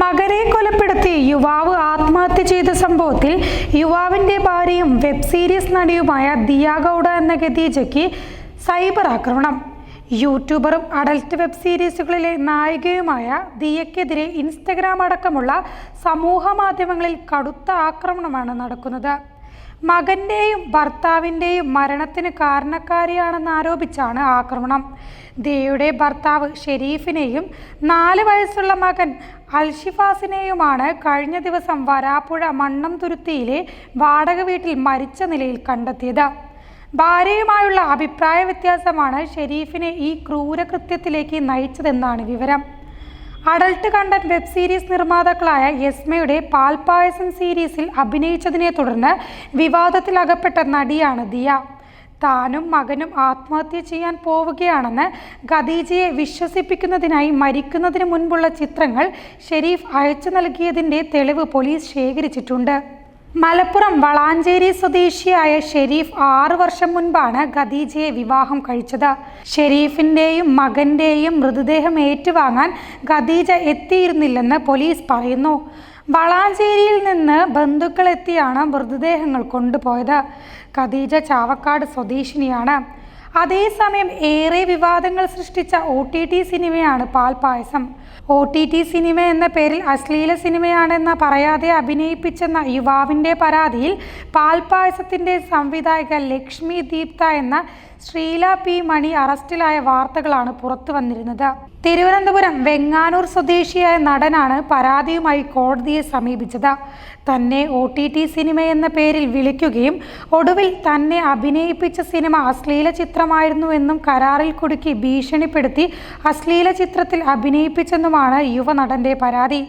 മകനെ കൊലപ്പെടുത്തി യുവാവ് ആത്മഹത്യ ചെയ്ത സംഭവത്തിൽ യുവാവിന്റെ ഭാര്യയും വെബ് സീരീസ് നടിയുമായ ദിയ ഗൗഡ എന്ന ഖദീജയ്ക്ക് സൈബർ ആക്രമണം. യൂട്യൂബറും അഡൽട്ട് വെബ് സീരീസുകളിലെ നായികയുമായ ദിയക്കെതിരെ ഇൻസ്റ്റഗ്രാം അടക്കമുള്ള സമൂഹ മാധ്യമങ്ങളിൽ കടുത്ത ആക്രമണമാണ് നടക്കുന്നത്. മകന്റെയും ഭർത്താവിന്റെയും മരണത്തിന് കാരണക്കാരിയാണെന്ന് ആരോപിച്ചാണ് ആക്രമണം. ദിയയുടെ ഭർത്താവ് ഷെരീഫിനെയും നാല് വയസ്സുള്ള മകൻ അൽഷിഫാസിനെയുമാണ് കഴിഞ്ഞ ദിവസം വരാപ്പുഴ മണ്ണം തുരുത്തിയിലെ വാടക വീട്ടിൽ മരിച്ച നിലയിൽ കണ്ടെത്തിയത്. ഭാര്യയുമായുള്ള അഭിപ്രായ വ്യത്യാസമാണ് ഷെരീഫിനെ ഈ ക്രൂരകൃത്യത്തിലേക്ക് നയിച്ചതെന്നാണ് വിവരം. അഡൾട്ട് കണ്ടന്റ് വെബ് സീരീസ് നിർമ്മാതാക്കളായ യസ്മയുടെ പാൽപായസം സീരീസിൽ അഭിനയിച്ചതിനെ തുടർന്ന് വിവാദത്തിലകപ്പെട്ട നടിയാണ് ദിയ. താനും മകനും ആത്മഹത്യ ചെയ്യാൻ പോവുകയാണെന്ന് ഖദീജയെ വിശ്വസിപ്പിക്കുന്നതിനായി മരിക്കുന്നതിന് മുൻപുള്ള ചിത്രങ്ങൾ ഷെരീഫ് അയച്ചു നൽകിയതിന്റെ തെളിവ് പോലീസ് ശേഖരിച്ചിട്ടുണ്ട്. മലപ്പുറം വളാഞ്ചേരി സ്വദേശിയായ ഷെരീഫ് ആറ് വർഷം മുൻപാണ് ഖദീജയെ വിവാഹം കഴിച്ചത്. ഷെരീഫിന്റെയും മകന്റെയും മൃതദേഹം ഏറ്റുവാങ്ങാൻ ഖദീജ എത്തിയിരുന്നില്ലെന്ന് പോലീസ് പറയുന്നു. വളാഞ്ചേരിയിൽ നിന്ന് ബന്ധുക്കളെത്തിയാണ് മൃതദേഹങ്ങൾ കൊണ്ടുപോയത്. ഖദീജ ചാവക്കാട് സ്വദേശിനിയാണ്. അതേസമയം ഏറെ വിവാദങ്ങൾ സൃഷ്ടിച്ച ഒ ടി ടി സിനിമയാണ് Palpayasam. O T T cinema എന്ന പേരിൽ അശ്ലീല സിനിമയാണെന്ന പറയാതെ അഭിനയിപ്പിച്ചെന്ന യുവാവിന്റെ പരാതിയിൽ പാൽപായസത്തിന്റെ സംവിധായകൻ ലക്ഷ്മി ദീപ്ത എന്ന ശ്രീല പി. മണി അറസ്റ്റിലായ വാർത്തകളാണ് പുറത്തു വന്നിരുന്നത്. തിരുവനന്തപുരം വെങ്ങാനൂർ സ്വദേശിയായ നടനാണ് പരാതിയുമായി കോടതിയെ സമീപിച്ചത്. തന്നെ ഒ ടി ടി സിനിമ എന്ന പേരിൽ വിളിക്കുകയും ഒടുവിൽ തന്നെ അഭിനയിപ്പിച്ച സിനിമ അശ്ലീല ചിത്രമായിരുന്നുവെന്നും കരാറിൽ കുടുക്കി ഭീഷണിപ്പെടുത്തി അശ്ലീല ചിത്രത്തിൽ അഭിനയിപ്പിച്ചെന്നുമാണ് യുവനടന്റെ പരാതി.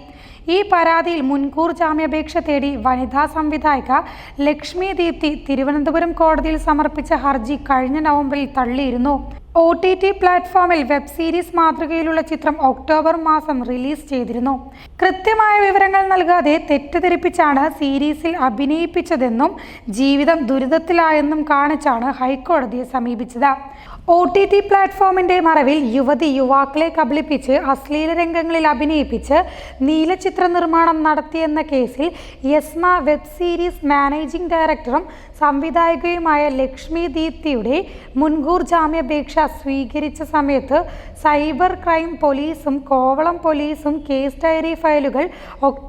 ഈ പരാതിയിൽ മുൻകൂർ ജാമ്യാപേക്ഷ തേടി വനിതാ സംവിധായിക ലക്ഷ്മി ദീപ്തി തിരുവനന്തപുരം കോടതിയിൽ സമർപ്പിച്ച ഹർജി കഴിഞ്ഞ നവംബറിൽ തള്ളിയിരുന്നു. ഒ ടി ടി പ്ലാറ്റ്ഫോമിൽ വെബ് സീരീസ് മാതൃകയിലുള്ള ചിത്രം ഒക്ടോബർ മാസം റിലീസ് ചെയ്തിരുന്നു. കൃത്യമായ വിവരങ്ങൾ നൽകാതെ തെറ്റിദ്ധരിപ്പിച്ചാണ് സീരീസിൽ അഭിനയിപ്പിച്ചതെന്നും ജീവിതം ദുരിതത്തിലായെന്നും കാണിച്ചാണ് ഹൈക്കോടതിയെ സമീപിച്ചത്. ഒ ടി ടി പ്ലാറ്റ്ഫോമിന്റെ മറവിൽ യുവതി യുവാക്കളെ കബളിപ്പിച്ച് അശ്ലീല രംഗങ്ങളിൽ അഭിനയിപ്പിച്ച് നീലചിത്ര നിർമ്മാണം നടത്തിയെന്ന കേസിൽ യസ്മ വെബ് സീരീസ് മാനേജിംഗ് ഡയറക്ടറും സംവിധായകയുമായ ലക്ഷ്മി ദീപ്തിയുടെ മുൻകൂർ ജാമ്യാപേക്ഷ സ്വീകരിച്ച സമയത്ത് സൈബർ ക്രൈം പോലീസും കോവളം പോലീസും കേസ് ഡയറി ഫയലുകൾ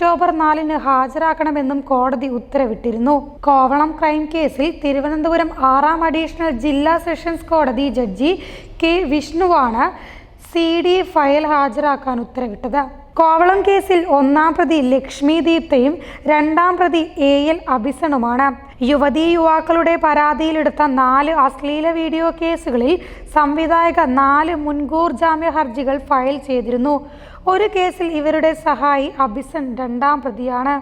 ഒക്ടോബർ നാലിന് ഹാജരാക്കണമെന്നും കോടതി ഉത്തരവിട്ടിരുന്നു. കോവളം ക്രൈം കേസിൽ തിരുവനന്തപുരം ആറാം അഡീഷണൽ ജില്ലാ സെഷൻസ് കോടതി ജഡ്ജി കെ വിഷ്ണുവാണ് സി ഡി ഫയൽ ഹാജരാക്കാൻ ഉത്തരവിട്ടത്. കോവളം കേസിൽ ഒന്നാം പ്രതി ലക്ഷ്മി ദീപ്തയും രണ്ടാം പ്രതി എ എൽ അഭിസണുമാണ് യുവതി യുവാക്കളുടെ പരാതിയിലെടുത്ത നാല് അശ്ലീല വീഡിയോ കേസുകളിൽ സംവിധായക നാല് മുൻകൂർ ജാമ്യ ഹർജികൾ ഫയൽ ചെയ്തിരുന്നു. ഒരു കേസിൽ ഇവരുടെ സഹായി അഭിസൺ രണ്ടാം പ്രതിയാണ്.